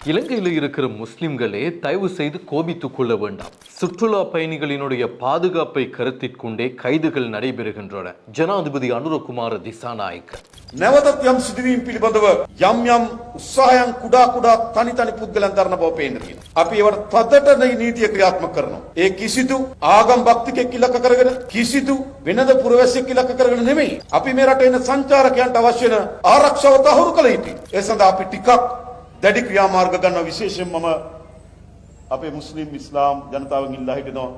இலங்கையில் இருக்கிற முஸ்லிம்களே தயவு செய்து கோபித்துக் கொள்ள வேண்டாம் சுற்றுலா பயணிகளினுடைய பாதுகாப்பை கருத்தில் கொண்டே கைதுகள் நடைபெறுகின்றன ஜனாதிபதி அனுரகுமார திசாநாயக்க නැවතත් යම් සිදුවීම් පිළිබඳව යම් යම් උත්සාහයන් කුඩා කුඩා තනි තනි පුද්ගලයන් දරන බව පේන්න තියෙනවා. අපි ඒවට තදට නේ නීතිය ක්‍රියාත්මක කරනවා. ඒ කිසිදු ආගම් භක්තිකෙක් ඉලක්ක කරගෙන කිසිදු වෙනද පුරවැසියෙක් ඉලක්ක කරගෙන නෙමෙයි. අපි මේ රටේ ඉන්න සංචාරකයන්ට අවශ්‍ය වෙන ආරක්ෂාව තහවුරු කළ යුතුයි. ඒ සඳහා අපි ටිකක් දැඩි ක්‍රියාමාර්ග ගන්නවා විශේෂයෙන් මම අපේ මුස්ලිම් ඉස්ලාම් ජනතාවෙන් ඉල්ලා හිටිනවා.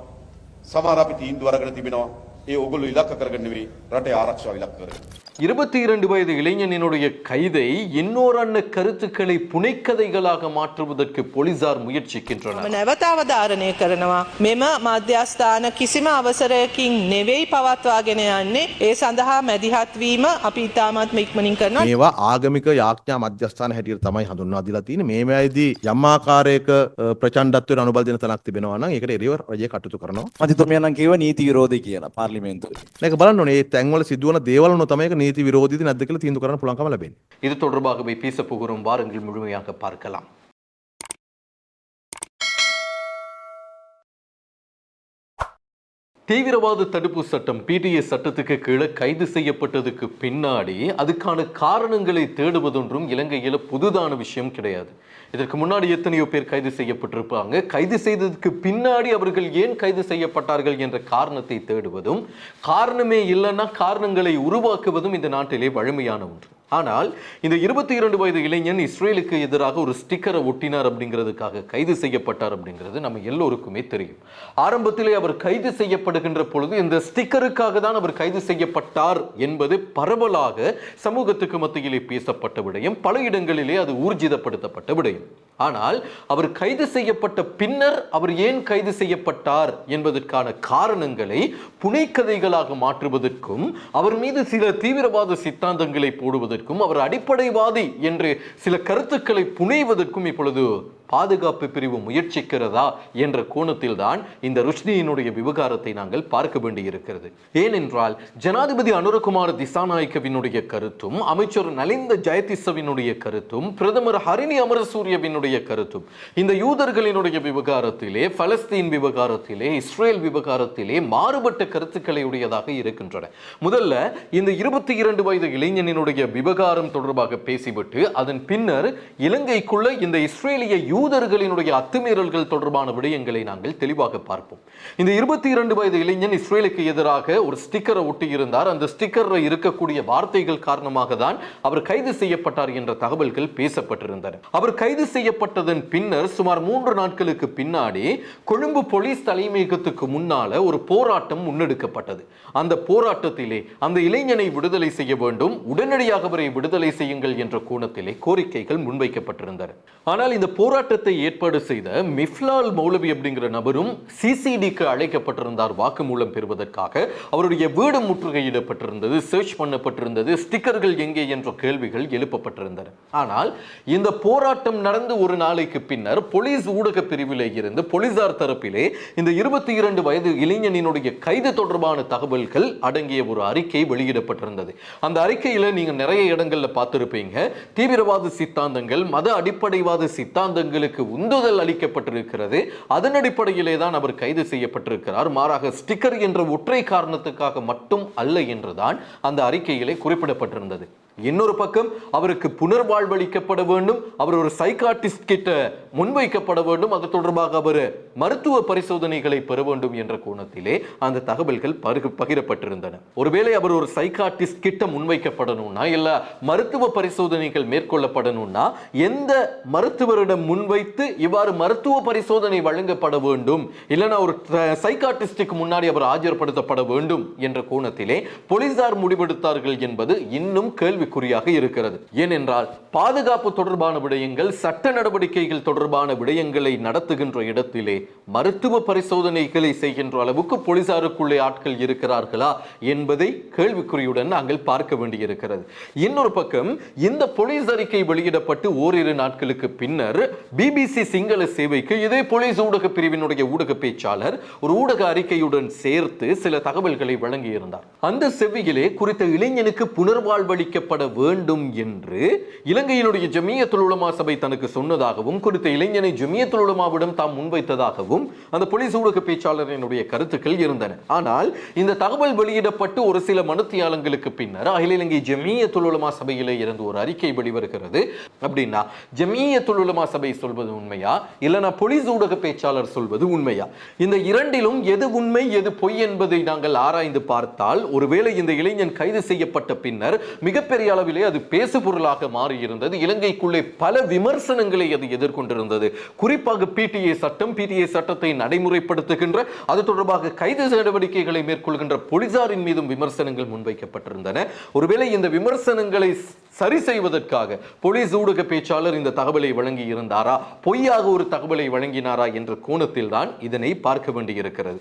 සමහර අපි තීන්දුව අරගෙන තිබෙනවා. ඒ ඔගොල්ලෝ ඉලක්ක කරගෙන නෙවෙයි රටේ ආරක්ෂාව ඉලක්ක කරගෙන. இருபத்தி இரண்டு வயது இளைஞனினுடைய கைதை இன்னோரன்ன கருத்துக்களை புனைக்கதைகளாக மாற்றுவதற்கு போலீசார் முயற்சிக்கின்றனர் මම නැවත අවධාරණය කරනවා මෙම මධ්‍යස්ථාන කිසිම අවසරයකින් නෙවෙයි පවත්වාගෙන යන්නේ ඒ සඳහා මැදිහත්වීම අපි ඉතාමත්ම ඉක්මනින් කරනවා මේවා ආගමික යාඥා මධ්‍යස්ථාන හැටියට තමයි හඳුන්වා දීලා තියෙන්නේ. මේ මේයිදී යම් ආකාරයක අ, ප්‍රචණ්ඩත්වයට අනුබල දෙන තැනක් තිබෙනවා නම් ඒකට එරෙහිව රජය කටයුතු කරනවා. මතිතුමයන් නම් කිව්වා නීති විරෝධී කියලා පාර්ලිමේන්තුවේ. මේක බලන්න ඕනේ මේ තැන්වල සිදුවන දේවල් උනෝ තමයි ඒක නීති විරෝධීද නැද්ද කියලා තීන්දුව කරන්න පුළුවන්කම ලැබෙන්නේ. இது தொடர்பாகவே பேசப் போகிறோம் வாருங்கள் முழுமையாக பார்க்கலாம் தீவிரவாத தடுப்பு சட்டம் பிடிஎஸ் சட்டத்துக்கு கீழே கைது செய்யப்பட்டதுக்கு பின்னாடி அதுக்கான காரணங்களை தேடுவதொன்றும் இலங்கையில் புதுதான விஷயம் கிடையாது. இதற்கு முன்னாடி எத்தனையோ பேர் கைது செய்யப்பட்டிருப்பாங்க. கைது செய்ததுக்கு பின்னாடி அவர்கள் ஏன் கைது செய்யப்பட்டார்கள் என்ற காரணத்தை தேடுவதும் காரணமே இல்லைன்னா காரணங்களை உருவாக்குவதும் இந்த நாட்டிலே வழமையான ஒன்று. ஆனால் இந்த இருபத்தி இரண்டு வயது இளைஞன் இஸ்ரேலுக்கு எதிராக ஒரு ஸ்டிக்கரை ஒட்டினார் அப்படிங்கிறதுக்காக கைது செய்யப்பட்டார் அப்படிங்கிறது நம்ம எல்லோருக்குமே தெரியும். ஆரம்பத்திலே அவர் கைது செய்யப்படுகின்ற பொழுது இந்த ஸ்டிக்கருக்காக தான் அவர் கைது செய்யப்பட்டார் என்பது பரவலாக சமூகத்துக்கு மத்தியிலே பேசப்பட்ட விடயம். பல இடங்களிலே அது ஊர்ஜிதப்படுத்தப்பட்ட விடயம். ஆனால் அவர் கைது செய்யப்பட்ட பின்னர் அவர் ஏன் கைது செய்யப்பட்டார் என்பதற்கான காரணங்களை புனைக்கதைகளாக மாற்றுவதற்கும் அவர் மீது சில தீவிரவாத சித்தாந்தங்களை போடுவதற்கும் அவர் அடிப்படைவாதி என்று சில கருத்துக்களை புனைவதற்கும் இப்பொழுது பாதுகாப்பு பிரிவு முயற்சிக்கிறதா என்ற கோணத்தில் தான் இந்த ருஷ்னியினுடைய விவகாரத்தை நாங்கள் பார்க்க வேண்டியிருக்கிறது. ஏனென்றால் ஜனாதிபதி அனுரகுமார் திசாநாயக்கவினுடைய கருத்தும் அமைச்சர் நலிந்த ஜெயதிசவினுடைய கருத்தும் பிரதமர் ஹரிணி அமரசூரியவினுடைய கருத்தும் இந்த யூதர்களினுடைய விவகாரத்திலே பலஸ்தீன் விவகாரத்திலே இஸ்ரேல் விவகாரத்திலே மாறுபட்ட கருத்துக்களை உடையதாக இருக்கின்றன. முதல்ல இந்த இருபத்தி இரண்டு வயது இளைஞனினுடைய விவகாரம் தொடர்பாக பேசிவிட்டு அதன் பின்னர் இலங்கைக்குள்ள இந்த இஸ்ரேலிய யூ யூதர்களினுடைய அத்துமீறல்கள் தொடர்பான விடயங்களை நாங்கள் தெளிவாக பார்ப்போம். இந்த இருபத்தி இரண்டு வயது இளைஞன் இஸ்ரேலுக்கு எதிராக ஒரு ஸ்டிக்கரை ஒட்டியிருந்தார். அந்த ஸ்டிக்கரில் இருக்கக்கூடிய வார்த்தைகள் காரணமாக தான் அவர் கைது செய்யப்பட்டார் என்ற தகவல்கள் பேசப்பட்டிருந்தன. அவர் கைது செய்யப்பட்டதன் பின்னர் சுமார் மூன்று நாட்களுக்கு பின்னாடி கொழும்பு போலீஸ் தலைமையகத்துக்கு முன்னால ஒரு போராட்டம் முன்னெடுக்கப்பட்டது. அந்த போராட்டத்திலே அந்த இளைஞனை விடுதலை செய்ய வேண்டும் உடனடியாக அவரை விடுதலை செய்யுங்கள் என்ற கோணத்திலே கோரிக்கைகள் முன்வைக்கப்பட்டிருந்தன. ஆனால் இந்த போராட்டத்தை ஏற்பாடு செய்த மிஃப்லால் மௌலவி அப்படிங்கிற நபரும் சிசிடிக்கு அழைக்கப்பட்டிருந்தார் வாக்குமூலம் பெறுவதற்காக. அவருடைய வீடு முற்றுகையிடப்பட்டிருந்தது சர்ச் பண்ணப்பட்டிருந்தது ஸ்டிக்கர்கள் எங்கே என்ற கேள்விகள் எழுப்பப்பட்டிருந்தன. ஆனால் இந்த போராட்டம் நடந்து ஒரு நாளைக்கு பின்னர் போலீஸ் ஊடக பிரிவிலே இருந்து போலீசார் தரப்பிலே இந்த இருபத்தி இரண்டு வயது இளைஞனினுடைய கைது தொடர்பான தகவல்கள் அடங்கிய ஒரு அறிக்கை வெளியிடப்பட்டிருந்தது. அந்த அறிக்கையில் நீங்க நிறைய இடங்கள்ல பார்த்திருப்பீங்க. தீவிரவாத சித்தாந்தங்கள் மத அடிப்படைவாத சித்தாந்தங்கள் சித்தாந்தங்களுக்கு உந்துதல் அளிக்கப்பட்டிருக்கிறது. அதன் அடிப்படையிலே தான் அவர் கைது செய்யப்பட்டிருக்கிறார். மாறாக ஸ்டிக்கர் என்ற ஒற்றை காரணத்துக்காக மட்டும் அல்ல என்றுதான் அந்த அறிக்கையிலே குறிப்பிடப்பட்டிருந்தது. இன்னொரு பக்கம் அவருக்கு புனர்வாழ்வளிக்கப்பட வேண்டும் அவர் ஒரு சைக்காட்டிஸ்ட் கிட்ட முன்வைக்கப்பட வேண்டும். அது தொடர்பாக அவர் மருத்துவ பரிசோதனைகளை பெற வேண்டும் என்ற கோணத்திலே அந்த தகவல்கள் பருகு பகிரப்பட்டிருந்தன. ஒருவேளை அவர் ஒரு சைக்காட்டிஸ்ட் கிட்ட முன்வைக்கப்படணும்னா இல்ல மருத்துவ பரிசோதனைகள் மேற்கொள்ளப்படணும்னா எந்த மருத்துவரிடம் முன்வைத்து இவ்வாறு மருத்துவ பரிசோதனை வழங்கப்பட வேண்டும் இல்லைன்னா ஒரு சைக்காட்டிஸ்டுக்கு முன்னாடி அவர் ஆஜர்படுத்தப்பட வேண்டும் என்ற கோணத்திலே போலீசார் முடிவெடுத்தார்கள் என்பது இன்னும் கேள்வி கேள்விக்குறியாக இருக்கிறது. ஏனென்றால் பாதுகாப்பு தொடர்பான விடயங்கள் சட்ட நடவடிக்கைகள் தொடர்பான விடயங்களை நடத்துகின்ற இடத்திலே மருத்துவ பரிசோதனைகளை செய்கின்ற அளவுக்கு போலீசாருக்குள்ளே ஆட்கள் இருக்கிறார்களா என்பதை கேள்விக்குறியுடன் நாங்கள் பார்க்க வேண்டியிருக்கிறது. இன்னொரு பக்கம் இந்த போலீஸ் அறிக்கை வெளியிடப்பட்டு ஓரிரு நாட்களுக்கு பின்னர் பிபிசி சிங்கள சேவைக்கு இதே போலீஸ் ஊடக பிரிவினுடைய ஊடக பேச்சாளர் ஒரு ஊடக அறிக்கையுடன் சேர்த்து சில தகவல்களை வழங்கியிருந்தார். அந்த செவ்வியிலே குறித்த இளைஞனுக்கு புனர்வாழ்வளிக்கப்பட்ட செயல்பட வேண்டும் என்று இலங்கையினுடைய ஜமியத்துல் உலமா சபை தனக்கு சொன்னதாகவும் குறித்த இளைஞனை ஜமியத்துல் உலமாவிடம் தாம் முன்வைத்ததாகவும் அந்த போலீஸ் ஊடக பேச்சாளரினுடைய கருத்துக்கள் இருந்தன. ஆனால் இந்த தகவல் வெளியிடப்பட்டு ஒரு சில மனுத்தியாளங்களுக்கு பின்னர் அகில இலங்கை ஜமியத்துல் உலமா சபையிலே இருந்து ஒரு அறிக்கை வெளிவருகிறது. அப்படின்னா ஜமியத்துல் உலமா சபை சொல்வது உண்மையா? இல்லைனா போலீஸ் ஊடக பேச்சாளர் சொல்வது உண்மையா? இந்த இரண்டிலும் எது உண்மை எது பொய் என்பதை நாங்கள் ஆராய்ந்து பார்த்தால் ஒருவேளை இந்த இளைஞன் கைது செய்யப்பட்ட பின்னர் மிகப்பெரிய அளவிலே அது பேசு பொருளாக மாறியிருந்தது. இலங்கைக்குள்ளே பல விமர்சனங்களை அது எதிர்கொண்டிருந்தது. குறிப்பாக பிடிஏ சட்டம் பிடிஏ சட்டத்தை நடைமுறைப்படுத்துகின்ற அது தொடர்பாக கைது நடவடிக்கைகளை மேற்கொள்கின்ற போலீசாரின் மீதும் விமர்சனங்கள் முன்வைக்கப்பட்டிருந்தன. ஒருவேளை இந்த விமர்சனங்களை சரி செய்வதற்காக போலீஸ் ஊடக பேச்சாளர் இந்த தகவலை வழங்கி இருந்தாரா? பொய்யாக ஒரு தகவலை வழங்கினாரா என்ற கோணத்தில் தான் இதனை பார்க்க வேண்டியிருக்கிறது.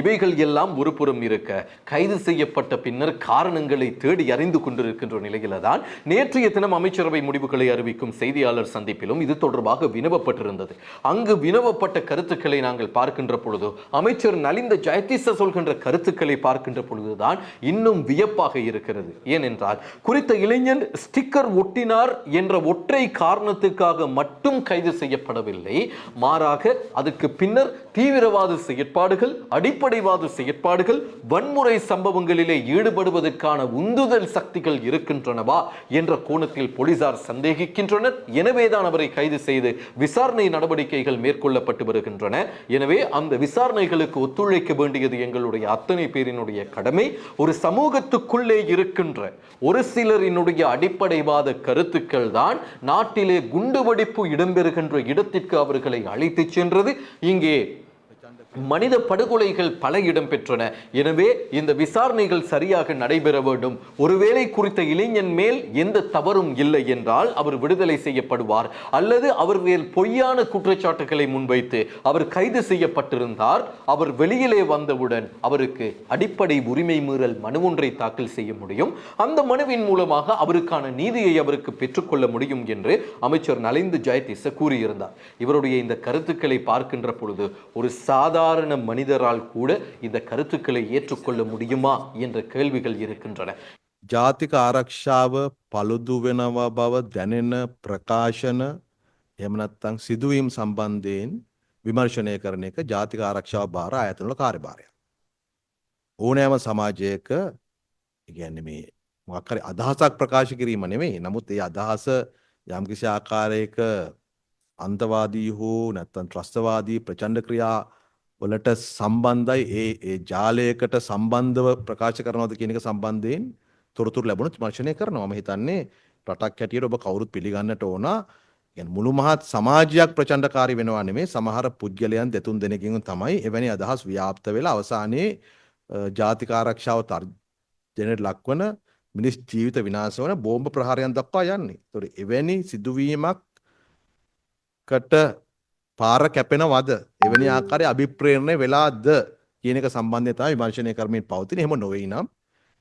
இவைகள் எல்லாம் ஒரு புறம் இருக்க கைது செய்யப்பட்ட பின்னர் காரணங்களை தேடி அறிந்து கொண்டிருக்கின்ற நிலையில தான் நேற்றைய தினம் அமைச்சரவை முடிவுகளை அறிவிக்கும் செய்தியாளர் சந்திப்பிலும் இது தொடர்பாக வினவப்பட்டிருந்தது. அங்கு வினவப்பட்ட கருத்துக்களை நாங்கள் பார்க்கின்ற பொழுது அமைச்சர் நலிந்த ஜெயதீச சொல்கின்ற கருத்துக்களை பார்க்கின்ற பொழுதுதான் இன்னும் வியப்பாக இருக்கிறது. ஏனென்றால் குறித்த இளைஞன் ஸ்டிக்கர் ஒட்டினார் என்ற ஒற்றை காரணத்துக்காக மட்டும் கைது செய்யப்படவில்லை. மாறாக அதுக்கு பின்னர் தீவிரவாத செயற்பாடுகள் அடிப்படைவாத செயற்பாடுகள் வன்முறை சம்பவங்களிலே ஈடுபடுவதற்கான உந்துதல் சக்திகள் இருக்கின்றனவா என்ற கோணத்தில் போலீசார் சந்தேகிக்கின்றனர். எனவேதான் அவரை கைது செய்து விசாரணை நடவடிக்கைகள் மேற்கொள்ளப்பட்டு வருகின்றன. எனவே அந்த விசாரணைகளுக்கு ஒத்துழைக்க வேண்டியது எங்களுடைய அத்தனை பேரினுடைய கடமை. ஒரு சமூகத்துக்குள்ளே இருக்கின்ற ஒரு சிலரினுடைய அடிப்படைவாத கருத்துக்கள் தான் நாட்டிலே குண்டுவெடிப்பு இடம்பெறுகின்ற இடத்திற்கு அவர்களை அழைத்துச் சென்றது. இங்கே மனித படுகொலைகள் பல இடம் பெற்றன எனவே இந்த விசாரணைகள் சரியாக நடைபெற வேண்டும். ஒருவேளை குறித்த இளைஞன் மேல் எந்த தவறும் இல்லை என்றால் அவர் விடுதலை செய்யப்படுவார். அல்லது அவர் மேல் பொய்யான குற்றச்சாட்டுகளை முன்வைத்து அவர் கைது செய்யப்பட்டிருந்தார். அவர் வெளியிலே வந்தவுடன் அவருக்கு அடிப்படை உரிமை மீறல் மனு ஒன்றை தாக்கல் செய்ய முடியும். அந்த மனுவின் மூலமாக அவருக்கான நீதியை அவருக்கு பெற்றுக்கொள்ள முடியும் என்று அமைச்சர் நலிந்து ஜெயதிச கூறியிருந்தார். இவருடைய இந்த கருத்துக்களை பார்க்கின்ற பொழுது ஒரு சாதாரண மனிதரால் கூட இந்த கருத்துக்களை ஏற்றுக்கொள்ள முடியுமா என்ற கேள்விகள் இருக்கின்றன ජාතික ආරක්ෂාව පළුදු වෙනවා බව දැනෙන ප්‍රකාශන එමනත්තං සිදුවීම් සම්බන්ධයෙන් විමර්ශනය කරන එක ජාතික ආරක්ෂාව භාර අයතනල කාර්යභාරය. ඕනෑම සමාජයක ඉගැන්න මේ මොක්කරි අදහසක් ප්‍රකාශ කිරීම නෙමෙයි නමුත් ඒ අදහස යම්කිසි ආකාරයක අන්තවාදී හෝ නැත්තන් ත්‍රස්තවාදී ප්‍රචණ්ඩ ක්‍රියා වලට සම්බන්ධයි ඒ ඒ ජාලයකට සම්බන්ධව ප්‍රකාශ කරනවද කියනක සම්බන්ධයෙන් තොරතුර ලැබුණු මර්ශනය කරනවා. ම හිතන්නේ රටක් හැටියට ඔබ කවුරුත් පිළිගන්නට ඕන. ගැන මුළු මහත් සමාජයක් ප්‍රචණ්ඩකාරි වෙනවා නෙමේ සමහර පුද්ගලයන් දෙතුන් දෙනකින් තමයි එවැනි අදහස් ව්‍යාප්ත වෙලා අවසානයේ අ, ජාතිකාරක්ෂාව තර්ජනයට ලක්වන මිනිස් ජීවිත විනාශ වන බෝම්බ ප්‍රහාරයන් දක්වා යන්නේ. තොර එවැනි සිදුවීමක් කට පාර කැපෙනවද එවැනි ආකාරය අභිප්‍රේරණය වෙලාද කියන එක සම්බන්ධය තමයි විමර්ශනය කරමින් පවතින එහෙම නොවේ නම් අ,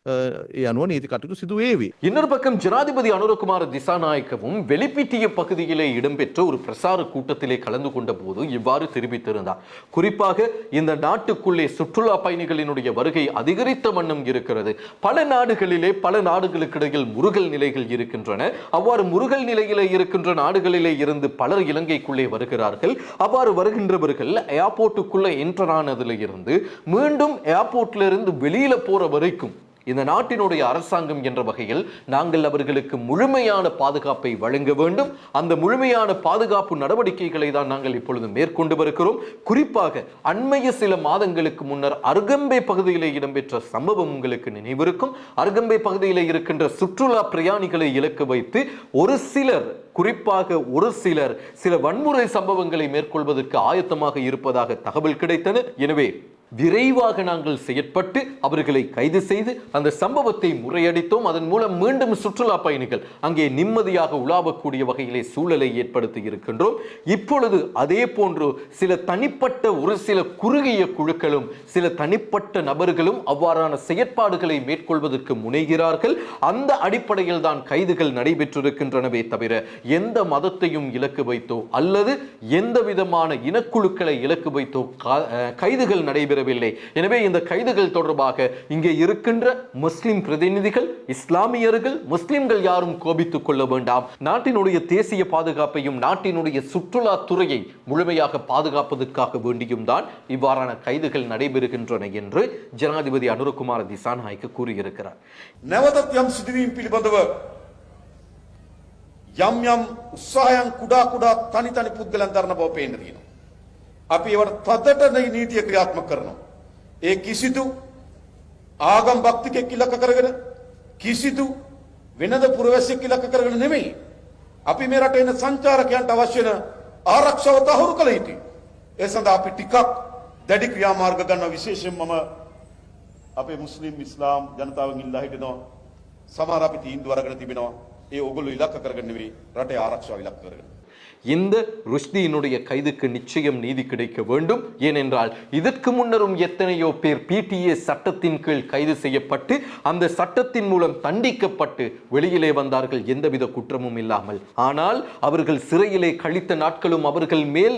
ඒ අනුව නීති කටයුතු සිදු වේවි. இன்னொரு பக்கம் ஜனாதிபதி அனுரகுமார திசாநாயக்கவும் வெளிப்பிட்டிய பகுதியிலே இடம்பெற்ற ஒரு பிரசார கூட்டத்திலே கலந்து கொண்ட போது இவ்வாறு தெரிவித்திருந்தார் குறிப்பாக இந்த நாட்டுக்குள்ளே சுற்றுலா பயணிகளினுடைய வருகை அதிகரித்த வண்ணம் இருக்கிறது பல நாடுகளிலே பல நாடுகளுக்கிடையில் முருகல் நிலைகள் இருக்கின்றன அவ்வாறு முருகல் நிலையிலே இருக்கின்ற நாடுகளிலே இருந்து பலர் இலங்கைக்குள்ளே வருகிறார்கள் அவ்வாறு வருகின்றவர்கள் ஏர்போர்ட்டுக்குள்ள என்டர் ஆனதுல இருந்து மீண்டும் ஏர்போர்ட்ல இருந்து வெளியில போற வரைக்கும் இந்த நாட்டினுடைய அரசாங்கம் என்ற வகையில் நாங்கள் அவர்களுக்கு முழுமையான பாதுகாப்பை வழங்க வேண்டும். அந்த முழுமையான பாதுகாப்பு நடவடிக்கைகளை தான் நாங்கள் இப்பொழுது மேற்கொண்டு வருகிறோம். குறிப்பாக அண்மைய சில மாதங்களுக்கு முன்னர் அருகம்பை பகுதியிலே இடம்பெற்ற சம்பவம் உங்களுக்கு நினைவிருக்கும். அருகம்பை பகுதியிலே இருக்கின்ற சுற்றுலா பிரயாணிகளை இலக்கு வைத்து ஒரு சிலர் குறிப்பாக ஒரு சிலர் சில வன்முறை சம்பவங்களை மேற்கொள்வதற்கு ஆயத்தமாக இருப்பதாக தகவல் கிடைத்தன. எனவே விரைவாக நாங்கள் செயற்பட்டு அவர்களை கைது செய்து அந்த சம்பவத்தை முறையடித்தோம். அதன் மூலம் மீண்டும் சுற்றுலா பயணிகள் அங்கே நிம்மதியாக உலாவக்கூடிய வகையிலே சூழலை ஏற்படுத்தி இருக்கின்றோம். இப்பொழுது அதே போன்று சில தனிப்பட்ட ஒரு சில குறுகிய குழுக்களும் சில தனிப்பட்ட நபர்களும் அவ்வாறான செயற்பாடுகளை மேற்கொள்வதற்கு முனைகிறார்கள். அந்த அடிப்படையில் தான் கைதுகள் நடைபெற்றிருக்கின்றனவே தவிர எந்த மதத்தையும் இலக்கு வைத்தோ அல்லது எந்த விதமான இனக்குழுக்களை இலக்கு வைத்தோ கைதுகள் நடைபெற நடைபெறவில்லை எனவே இந்த கைதுகள் தொடர்பாக இங்கே இருக்கின்ற முஸ்லிம் பிரதிநிதிகள் இஸ்லாமியர்கள் முஸ்லிம்கள் யாரும் கோபித்துக் கொள்ள வேண்டாம் நாட்டினுடைய தேசிய பாதுகாப்பையும் நாட்டினுடைய சுற்றுலா துறையை முழுமையாக பாதுகாப்பதற்காக வேண்டியும் தான் இவ்வாறான கைதுகள் நடைபெறுகின்றன என்று ஜனாதிபதி அனுரகுமார திசாநாயக்கு கூறியிருக்கிறார் නැවතත් යම් සිදුවීම් පිළිබඳව යම් යම් උත්සාහයන් කුඩා කුඩා තනි තනි පුද්ගලයන් දරන බව පේන්න තියෙනවා. අපි ඒවට තදට නේ නීතිය ක්‍රියාත්මක කරනවා. ඒ කිසිදු ආගම් භක්තිකෙක් ඉලක්ක කරගෙන කිසිදු වෙනද පුරවැසියෙක් ඉලක්ක කරගෙන නෙමෙයි. අපි මේ රටේ ඉන්න සංචාරකයන්ට අවශ්‍ය වෙන ආරක්ෂාව තහවුරු කළ යුතුයි. ඒ සඳහා අපි ටිකක් දැඩි ක්‍රියාමාර්ග ගන්න විශේෂයෙන් මම අපේ මුස්ලිම් ඉස්ලාම් ජනතාවෙන් ඉල්ලා හිටිනවා සමහර අපි තීන්දුව අරගෙන තිබෙනවා ඒ ඕගොල්ලෝ ඉලක්ක කරගෙන නෙවෙයි රටේ ආරක්ෂාව ඉලක්ක කරගෙන இந்த ருஷ்தியினுடைய கைதுக்கு நிச்சயம் நீதி கிடைக்க வேண்டும். ஏனென்றால் இதற்கு முன்னரும் எத்தனையோ பேர் பிடிஏ சட்டத்தின் கீழ் கைது செய்யப்பட்டு அந்த சட்டத்தின் மூலம் தண்டிக்கப்பட்டு வெளியிலே வந்தார்கள். எந்தவித குற்றமும் இல்லாமல். ஆனால் அவர்கள் சிறையிலே கழித்த நாட்களும் அவர்கள் மேல்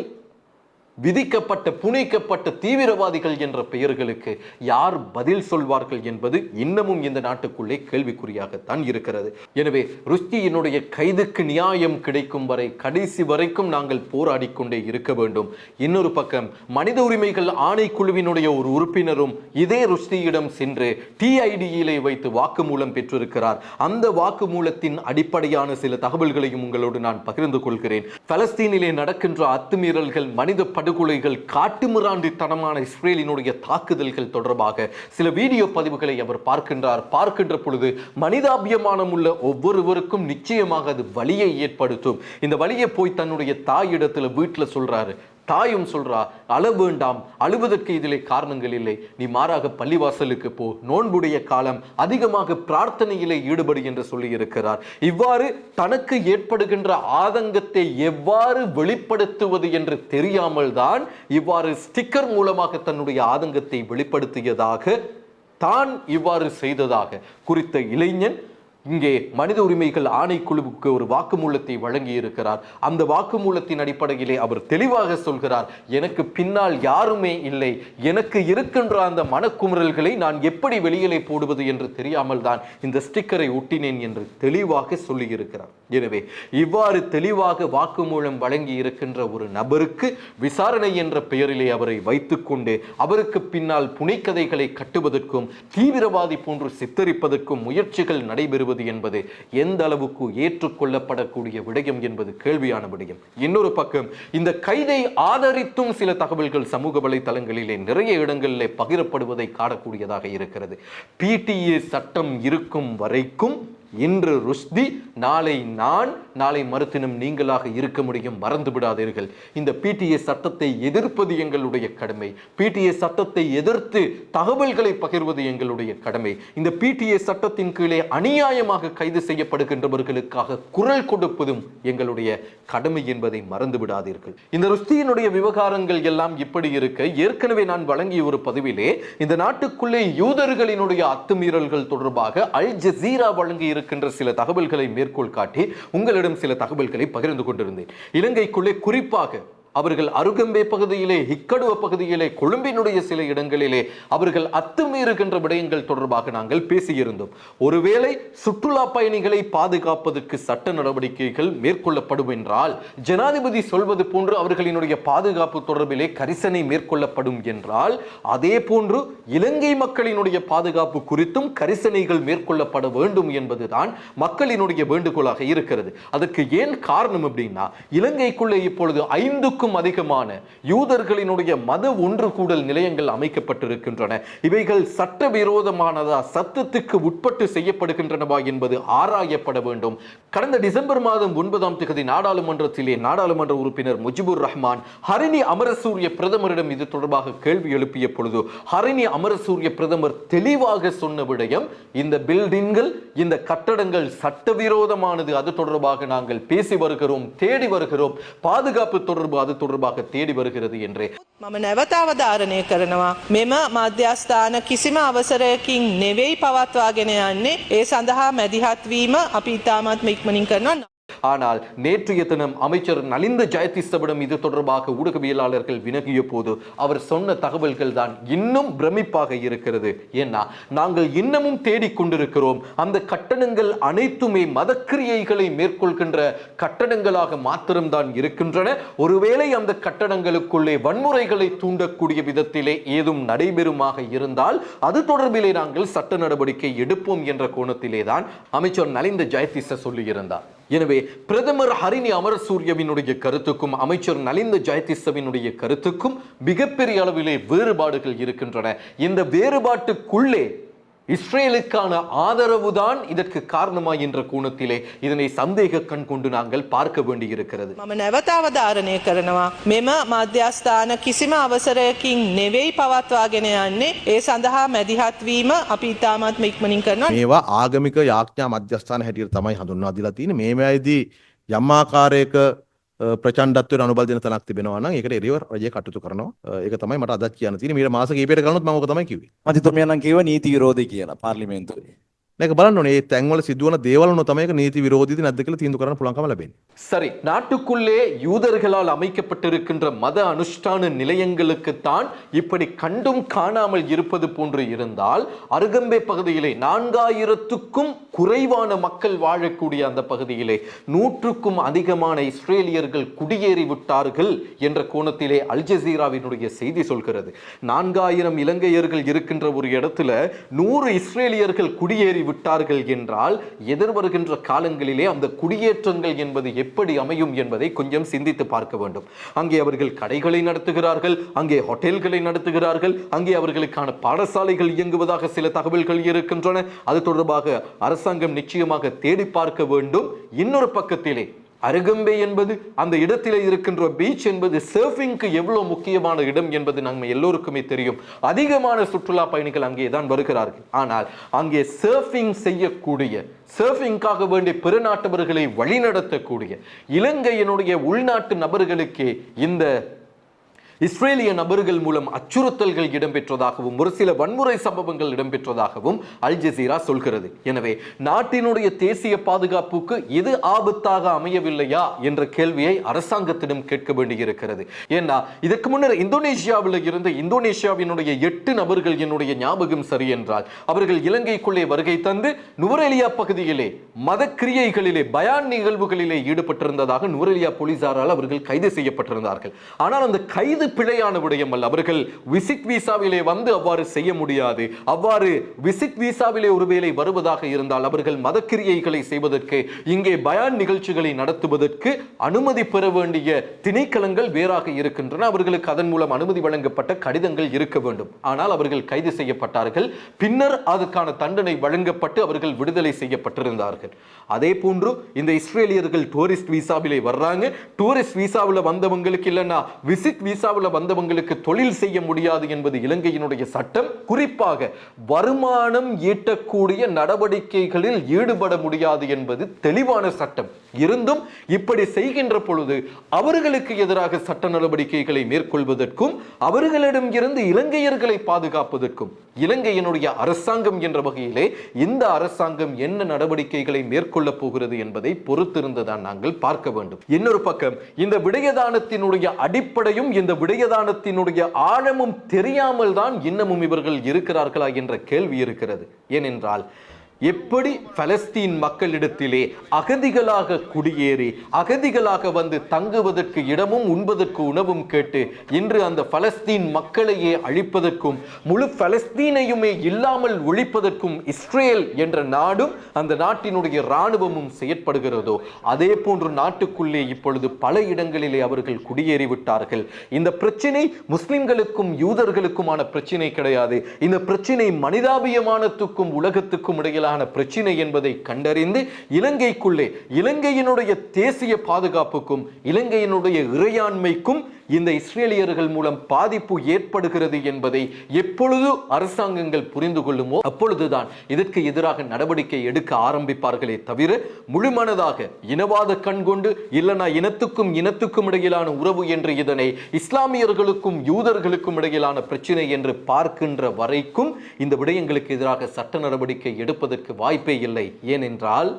விதிக்கப்பட்ட புனைக்கப்பட்ட தீவிரவாதிகள் என்ற பெயர்களுக்கு யார் பதில் சொல்வார்கள் என்பது இன்னமும் இந்த நாட்டுக்குள்ளே கேள்விக்குறியாகத்தான் இருக்கிறது. எனவே ருஷ்டியினுடைய கைதுக்கு நியாயம் கிடைக்கும் வரை கடைசி வரைக்கும் நாங்கள் போராடி கொண்டே இருக்க வேண்டும். இன்னொரு பக்கம் மனித உரிமைகள் ஆணைக்குழுவினுடைய ஒரு உறுப்பினரும் இதே ருஷ்டியிடம் சென்று டிஐடியிலே வைத்து வாக்குமூலம் பெற்றிருக்கிறார். அந்த வாக்குமூலத்தின் அடிப்படையான சில தகவல்களையும் உங்களோடு நான் பகிர்ந்து கொள்கிறேன். பலஸ்தீனிலே நடக்கின்ற அத்துமீறல்கள் மனித படுகொலைகள் காட்டுமிராண்டித்தனமான இஸ்ரேலினுடைய தாக்குதல்கள் தொடர்பாக சில வீடியோ பதிவுகளை அவர் பார்க்கின்றார். பார்க்கின்ற பொழுது மனிதாபியமானம் உள்ள ஒவ்வொருவருக்கும் நிச்சயமாக அது வழியை ஏற்படுத்தும். இந்த வழியை போய் தன்னுடைய தாயிடத்தில் வீட்டில் சொல்றாரு தாயும் சொல்றா அழ வேண்டாம் அழுவதற்கு இதிலே காரணங்கள் இல்லை. நீ மாறாக பள்ளிவாசலுக்கு போ. நோன்புடைய காலம் அதிகமாக பிரார்த்தனையிலே ஈடுபடு என்று சொல்லி இருக்கிறார் இவ்வாறு தனக்கு ஏற்படுகின்ற ஆதங்கத்தை எவ்வாறு வெளிப்படுத்துவது என்று தெரியாமல் தான் இவ்வாறு ஸ்டிக்கர் மூலமாக தன்னுடைய ஆதங்கத்தை வெளிப்படுத்தியதாக தான் இவ்வாறு செய்ததாக குறித்த இளைஞன் இங்கே மனித உரிமைகள் ஆணைக்குழுவுக்கு ஒரு வாக்குமூலத்தை வழங்கி இருக்கிறார் அந்த வாக்குமூலத்தின் அடிப்படையிலே அவர் தெளிவாக சொல்கிறார் எனக்கு பின்னால் யாருமே இல்லை. எனக்கு இருக்கின்ற அந்த மனக்குமுறல்களை நான் எப்படி வெளியிலே போடுவது என்று தெரியாமல் தான் இந்த ஸ்டிக்கரை ஒட்டினேன் என்று தெளிவாக சொல்லியிருக்கிறார். எனவே இவ்வாறு தெளிவாக வாக்குமூலம் வழங்கி இருக்கின்ற ஒரு நபருக்கு விசாரணை என்ற பெயரிலே அவரை வைத்துக்கொண்டு அவருக்கு பின்னால் புனைக்கதைகளை கட்டுவதற்கும் தீவிரவாதி போன்று சித்தரிப்பதற்கும் முயற்சிகள் நடைபெறுவது என்பது எந்த அளவுக்கு ஏற்றுக்கொள்ளப்படக்கூடிய விடயம் என்பது கேள்வியான விடயம் இன்னொரு பக்கம் இந்த கைதை ஆதரித்தும் சில தகவல்கள் சமூக வலைதளங்களிலே நிறைய இடங்களிலே பகிரப்படுவதை காணக்கூடியதாக இருக்கிறது. பிடிஏ சட்டம் இருக்கும் வரைக்கும் இன்று ருஷ்தி நாளை நான் நாளை மறுத்தினம் நீங்களாக இருக்க முடியும் மறந்து விடாதீர்கள். இந்த பிடிஏ சட்டத்தை எதிர்ப்பது எங்களுடைய கடமை. பிடிஏ சட்டத்தை எதிர்த்து தகவல்களை பகிர்வது எங்களுடைய கடமை. இந்த பிடிஏ சட்டத்தின் கீழே அநியாயமாக கைது செய்யப்படுகின்றவர்களுக்காக குரல் கொடுப்பதும் எங்களுடைய கடமை என்பதை மறந்து விடாதீர்கள். இந்த ருஷ்தியினுடைய விவகாரங்கள் எல்லாம் இப்படி இருக்க ஏற்கனவே நான் வழங்கிய ஒரு பதிவிலே இந்த நாட்டுக்குள்ளே யூதர்களினுடைய அத்துமீறல்கள் தொடர்பாக அல் ஜசீரா வழங்கி இருக்கின்ற சில தகவல்களை மேற்கோள் காட்டி உங்களிடம் சில தகவல்களை பகிர்ந்து கொண்டிருந்தேன். இலங்கைக்குள்ளே குறிப்பாக அவர்கள் அருகம்பே பகுதியிலே ஹிக்கடுவ பகுதியிலே கொழும்பினுடைய சில இடங்களிலே அவர்கள் அத்துமீறுகின்ற விடயங்கள் தொடர்பாக நாங்கள் பேசியிருந்தோம். ஒருவேளை சுற்றுலா பயணிகளை பாதுகாப்பதற்கு சட்ட நடவடிக்கைகள் மேற்கொள்ளப்படும் என்றால் ஜனாதிபதி சொல்வது போன்று அவர்களினுடைய பாதுகாப்பு தொடர்பிலே கரிசனை மேற்கொள்ளப்படும் என்றால் அதே போன்று இலங்கை மக்களினுடைய பாதுகாப்பு குறித்தும் கரிசனைகள் மேற்கொள்ளப்பட வேண்டும் என்பதுதான் மக்களினுடைய வேண்டுகோளாக இருக்கிறது. அதற்கு ஏன் காரணம் அப்படின்னா இலங்கைக்குள்ளே இப்பொழுது ஐந்துக்கும் அதிகமான யூதர்களினுடைய மத ஒன்று கூடல் நிலையங்கள் அமைக்கப்பட்டிருக்கின்றன. இவைகள் சட்டவிரோதமானதா சத்தத்துக்கு உட்பட்டு செய்யப்படுகின்றனவா என்பது ஆராயப்பட வேண்டும். கடந்த டிசம்பர் மாதம் ஒன்பதாம் தேதி நாடாளுமன்றத்திலே நாடாளுமன்ற உறுப்பினர் முஜிபுர் ரஹ்மான் ஹரிணி அமரசூரிய பிரதமரிடம் இது தொடர்பாக கேள்வி எழுப்பிய பொழுது ஹரிணி அமரசூரிய பிரதமர் தெளிவாக சொன்ன விடயம் இந்த பில்டிங்கள் இந்த கட்டடங்கள் சட்டவிரோதமானது. அது தொடர்பாக நாங்கள் பேசி வருகிறோம் தேடி வருகிறோம். பாதுகாப்பு தொடர்பு அது தொடர்பாக தேடி வருகிறது என்றே මම නැවත අවධාරණය කරනවා මෙම මධ්‍යස්ථාන කිසිම අවසරයකින් නෙවෙයි පවත්වාගෙන යන්නේ ඒ සඳහා මැදිහත්වීම අපි ඉතාමත්ම ඉක්මනින් කරනවා ஆனால் நேற்றைய தினம் அமைச்சர் நலிந்த ஜெயதிஸ்தவிடம் இது தொடர்பாக ஊடகவியலாளர்கள் வினகிய போது அவர் சொன்ன தகவல்கள் தான் இன்னும் பிரமிப்பாக இருக்கிறது. ஏன்னா நாங்கள் இன்னமும் தேடிக்கொண்டிருக்கிறோம் அந்த கட்டணங்கள் அனைத்துமே மதக்கிரியைகளை மேற்கொள்கின்ற கட்டணங்களாக மாத்திரம்தான் இருக்கின்றன. ஒருவேளை அந்த கட்டணங்களுக்குள்ளே வன்முறைகளை தூண்டக்கூடிய விதத்திலே ஏதும் நடைபெறுமாக இருந்தால் அது தொடர்பிலே நாங்கள் சட்ட நடவடிக்கை எடுப்போம் என்ற கோணத்திலே தான் அமைச்சர் நலிந்த ஜெயதிச சொல்லியிருந்தார். எனவே பிரதமர் ஹரிணி அமரசூரியவினுடைய கருத்துக்கும் அமைச்சர் நலிந்த ஜெயதிசவினுடைய கருத்துக்கும் மிகப்பெரிய அளவிலே வேறுபாடுகள் இருக்கின்றன. இந்த வேறுபாட்டுக்குள்ளே இஸ்ரேலுக்கான ஆதரவுதான் இதற்கு காரணமா என்ற கோணத்திலே இதனை சந்தேக கண் கொண்டு நாங்கள் பார்க்க வேண்டியிருக்கிறது මම නැවත අවධාරණය කරනවා මෙම මධ්‍යස්ථාන කිසිම අවසරයකින් නෙවෙයි පවත්වාගෙන යන්නේ ඒ සඳහා මැදිහත්වීම අපි ඉතාමත්ම ඉක්මනින් කරනවා මේවා ආගමික යාඥා මධ්‍යස්ථාන හැටියට තමයි හඳුන්වා දීලා තියෙන්නේ. මේවැයිදී යම් ආකාරයක අ, ප්‍රචණ්ඩත්වයට අනුබල දෙන තැනක් තිබෙනවා නම් ඒකට එරෙහිව රජය කටයුතු කරනවා. අ, ඒක තමයි මට අදත් කියන්න තියෙන්නේ. මීට මාස කිහිපයකට කලිනුත් මම ඕක තමයි කිව්වේ. මතිතුමිය නම් කිව්ව නීති විරෝධී කියලා පාර්ලිමේන්තුවේ. මේක බලන්න ඕනේ. මේ තැන්වල සිදුවන දේවල් උන තමයි ඒක නීති විරෝධීද නැද්ද කියලා තීන්දුව කරන්න පුළුවන්කම ලැබෙන්නේ. சரி நாட்டுக்குள்ளே யூதர்களால் அமைக்கப்பட்டிருக்கின்ற மத அனுஷ்டான நிலையங்களுக்குத்தான் இப்படி கண்டும் காணாமல் இருப்பது போன்று இருந்தால் அருகம்பே பகுதியிலே நான்காயிரத்துக்கும் குறைவான மக்கள் வாழக்கூடிய அந்த பகுதியிலே நூற்றுக்கும் அதிகமான இஸ்ரேலியர்கள் குடியேறி விட்டார்கள் என்ற கோணத்திலே அல் ஜசீராவினுடைய செய்தி சொல்கிறது நான்காயிரம் இலங்கையர்கள் இருக்கின்ற ஒரு இடத்துல நூறு இஸ்ரேலியர்கள் குடியேறி விட்டார்கள் என்றால் எதிர்வருகின்ற காலங்களிலே அந்த குடியேற்றங்கள் என்பது எப்படி அமையும் என்பதை கொஞ்சம் சிந்தித்து பார்க்க வேண்டும். அங்கே அவர்கள் கடைகளை நடத்துகிறார்கள் அங்கே ஹோட்டல்களை நடத்துகிறார்கள் அங்கே அவர்களுக்கான பாடசாலைகள் இயங்குவதாக சில தகவல்கள் இருக்கின்றன. அது தொடர்பாக அரசாங்கம் நிச்சயமாக தேடி பார்க்க வேண்டும். இன்னொரு பக்கத்திலே அருகம்பே என்பது அந்த இடத்தில் இருக்கின்ற பீச் என்பது சர்ஃபிங்க்கு எவ்வளோ முக்கியமான இடம் என்பது நம்ம எல்லோருக்குமே தெரியும். அதிகமான சுற்றுலா பயணிகள் அங்கே தான் வருகிறார்கள். ஆனால் அங்கே சர்ஃபிங் செய்யக்கூடிய சர்ஃபிங்காக வேண்டிய பிற நாட்டவர்களை வழிநடத்தக்கூடிய இலங்கையினுடைய உள்நாட்டு நபர்களுக்கே இந்த இஸ்ரேலிய நபர்கள் மூலம் அச்சுறுத்தல்கள் இடம்பெற்றதாகவும் ஒரு சில வன்முறை சம்பவங்கள் இடம்பெற்றதாகவும் அல் ஜசீரா சொல்கிறது. எனவே நாட்டினுடைய தேசிய பாதுகாப்புக்கு இது ஆபத்தாக அமையவில்லையா என்ற கேள்வியை அரசாங்கத்திடம் கேட்க வேண்டியிருக்கிறது. ஏன்னா இதற்கு முன்னர் இந்தோனேஷியாவில் இருந்து இந்தோனேஷியாவினுடைய எட்டு நபர்கள் என்னுடைய ஞாபகம் சரி என்றால் அவர்கள் இலங்கைக்குள்ளே வருகை தந்து நுவரெலியா பகுதியிலே மத கிரியைகளிலே பயான் நிகழ்வுகளிலே ஈடுபட்டிருந்ததாக நுவரெலியா போலீசாரால் அவர்கள் கைது செய்யப்பட்டிருந்தார்கள். ஆனால் அந்த கைது பிழையான விடயம் அல்ல. அவர்கள் விசிட் விசாவிலே வந்து அவ்வாறு செய்ய முடியாது. அவ்வாறு விசிட் விசாவிலே ஒருவேளை வருவதாக இருந்தால் அவர்கள் மதக்கிரியைகளை செய்வதற்கு இங்கே பயான் நிகழ்ச்சிகளை நடத்துவதற்கு அனுமதி பெற வேண்டிய திணைக்களங்கள் வேறாக இருக்கின்றன. அவர்களுக்கு அதன் மூலம் அனுமதி வழங்கப்பட்ட கடிதங்கள் இருக்க வேண்டும். ஆனால் அவர்கள் கைது செய்யப்பட்டார்கள். பின்னர் அதற்கான தண்டனை வழங்கப்பட்டு அவர்கள் விடுதலை செய்யப்பட்டிருந்தார்கள். அதே போன்று இந்த இஸ்ரேலியர்கள் டூரிஸ்ட் விசாவிலே வர்றாங்க. டூரிஸ்ட் விசாவில் வந்தவங்களுக்கு இல்லைன்னா விசிட் விசா இந்தியாவில் வந்தவங்களுக்கு தொழில் செய்ய முடியாது என்பது இலங்கையினுடைய சட்டம். குறிப்பாக வருமானம் ஈட்டக்கூடிய நடவடிக்கைகளில் ஈடுபட முடியாது என்பது தெளிவான சட்டம். இருந்தும் இப்படி செய்கின்ற பொழுது அவர்களுக்கு எதிராக சட்ட நடவடிக்கைகளை மேற்கொள்வதற்கும் அவர்களிடம் இருந்து இலங்கையர்களை பாதுகாப்பதற்கும் இலங்கையினுடைய அரசாங்கம் என்ற வகையிலே இந்த அரசாங்கம் என்ன நடவடிக்கைகளை மேற்கொள்ளப் போகிறது என்பதை பொறுத்திருந்துதான் நாங்கள் பார்க்க வேண்டும். இன்னொரு பக்கம் இந்த விடயதானத்தினுடைய அடிப்படையும் இந்த விடயதானத்தினுடைய ஆழமும் தெரியாமல் தான் இன்னமும் இவர்கள் இருக்கிறார்களா என்ற கேள்வி இருக்கிறது. ஏனென்றால் எப்படி பலஸ்தீன் மக்களிடத்திலே அகதிகளாக குடியேறி அகதிகளாக வந்து தங்குவதற்கு இடமும் உண்பதற்கு உணவும் கேட்டு இன்று அந்த பலஸ்தீன் மக்களையே அழிப்பதற்கும் முழு பலஸ்தீனையுமே இல்லாமல் ஒழிப்பதற்கும் இஸ்ரேல் என்ற நாடும் அந்த நாட்டினுடைய இராணுவமும் செயற்படுகிறதோ அதே போன்று நாட்டுக்குள்ளே இப்பொழுது பல இடங்களிலே அவர்கள் குடியேறிவிட்டார்கள் இந்த பிரச்சினை முஸ்லிம்களுக்கும் யூதர்களுக்குமான பிரச்சினை கிடையாது. இந்த பிரச்சினை மனிதாபியமானத்துக்கும் உலகத்துக்கும் இடையிலான பிரச்சினை என்பதை கண்டறிந்து இலங்கைக்குள்ளே இலங்கையினுடைய தேசிய பாதுகாப்புக்கும் இலங்கையினுடைய இறையாண்மைக்கும் இந்த இஸ்ரேலியர்கள் மூலம் பாதிப்பு ஏற்படுகிறது என்பதை எப்பொழுது அரசாங்கங்கள் புரிந்து கொள்ளுமோ அப்பொழுதுதான் இதற்கு எதிராக நடவடிக்கை எடுக்க ஆரம்பிப்பார்களே தவிர முழுமனதாக இனவாத கண் கொண்டு இல்லனா இனத்துக்கும் இனத்துக்கும் இடையிலான உறவு என்று இதனை இஸ்லாமியர்களுக்கும் யூதர்களுக்கும் இடையிலான பிரச்சனை என்று பார்க்கின்ற வரைக்கும் இந்த விடயங்களுக்கு எதிராக சட்ட நடவடிக்கை எடுப்பதற்கு வாய்ப்பே இல்லை. ஏனென்றால்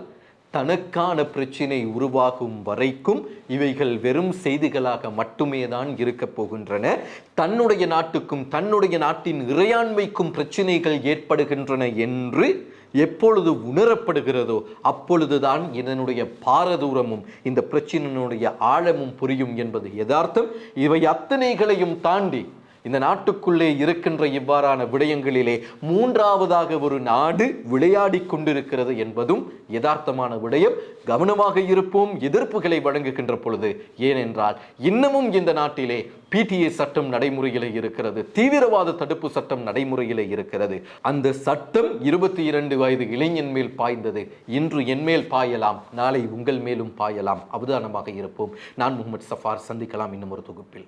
தனக்கான பிரச்சினை உருவாகும் வரைக்கும் இவைகள் வெறும் செய்திகளாக மட்டுமே தான் இருக்கப் போகின்றன. தன்னுடைய நாட்டுக்கும் தன்னுடைய நாட்டின் இறையாண்மைக்கும் பிரச்சினைகள் ஏற்படுகின்றன என்று எப்பொழுது உணரப்படுகிறதோ அப்பொழுதுதான் இதனுடைய பாரதூரமும் இந்த பிரச்சனையினுடைய ஆழமும் புரியும் என்பது யதார்த்தம். இவை அத்தனைகளையும் தாண்டி இந்த நாட்டுக்குள்ளே இருக்கின்ற இவ்வாறான விடயங்களிலே மூன்றாவதாக ஒரு நாடு விளையாடி கொண்டிருக்கிறது என்பதும் யதார்த்தமான விடயம். கவனமாக இருப்போம் எதிர்ப்புகளை வழங்குகின்ற பொழுது. ஏனென்றால் இன்னமும் இந்த நாட்டிலே பிடிஏ சட்டம் நடைமுறையிலே இருக்கிறது. தீவிரவாத தடுப்பு சட்டம் நடைமுறையிலே இருக்கிறது. அந்த சட்டம் இருபத்தி இரண்டு வயது இளைஞன் மேல் பாய்ந்தது. இன்று என் மேல் பாயலாம் நாளை உங்கள் மேலும் பாயலாம். அவதானமாக இருப்போம். நான் முகமது சஃபார். சந்திக்கலாம் இன்னும் ஒரு தொகுப்பில்.